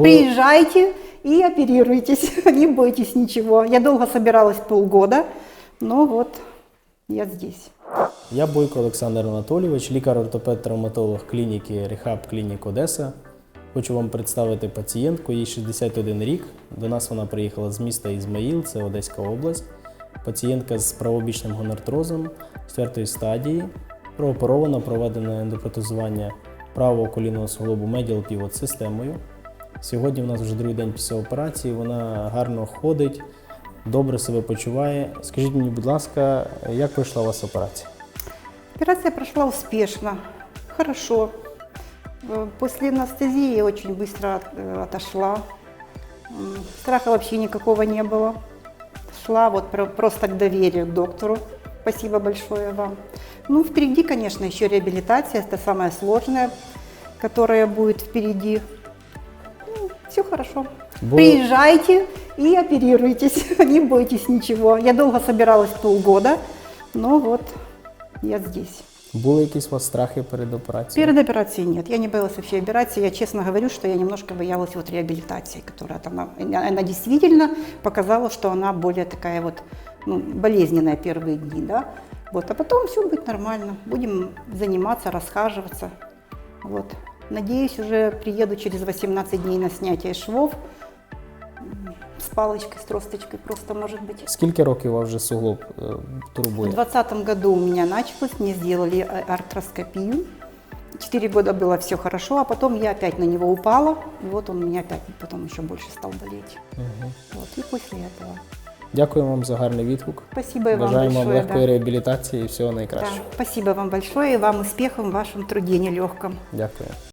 Бо Приезжайте и оперируйтесь, не бойтесь ничего. Я долго собиралась, полгода, но вот я здесь. я Бойко Олександр Анатолійович, лікар-ортопед-травматолог клініки Рехаб Клінік Одеса. Хочу вам представити пацієнтку, їй 61 рік. До нас вона приїхала з міста Ізмаїл, це Одеська область. Пацієнтка з правобічним гонартрозом 4 стадії. Прооперована, проведено ендопротезування правого колінного суглобу медіал півот системою. Сьогодні в нас вже другий день після операції. Вона гарно ходить, добре себе почуває. Скажіть мені, будь ласка, як пройшла у вас операція? Операция прошла успешно, хорошо. Э, После анестезии я очень быстро от- э, отошла. М, Страха вообще никакого не было. Шла вот про- просто к доверию к доктору. Спасибо большое вам. Ну, впереди, конечно, еще реабилитация. Это самое сложное, которое будет впереди. все хорошо. Бо- Приезжайте и оперируйтесь. Не бойтесь ничего. Я долго собиралась полгода, но вот я здесь. Були якісь у вас страхи перед операцією? Перед операцией нет. Я не боялась вообще операции. Я честно говорю, что я немножко боялась вот реабилитации, которая там, она, она действительно показала, что она более такая вот ну, болезненная первые дни, да. Вот, а потом все будет нормально. Будем заниматься, расхаживаться. Вот. Надеюсь, уже приеду через 18 дней на снятие швов М, с палочкой, с тросточкой просто, может быть. Скільки років у вас вже суглоб е, В турбує? 2020 году у меня началось, мне сделали э, артроскопию. Четыре года было все хорошо, а потом я опять на него упала, и вот он у меня опять потом еще больше стал болеть. Мгм. Вот, и после этого. Дякую вам за гарний відгук. Спасибо и вам Бажаємо вам большое. легкої да. реабілітації і всього Да, найкращого. Спасибо вам большое и вам успехов в вашем труде нелегком. Дякую.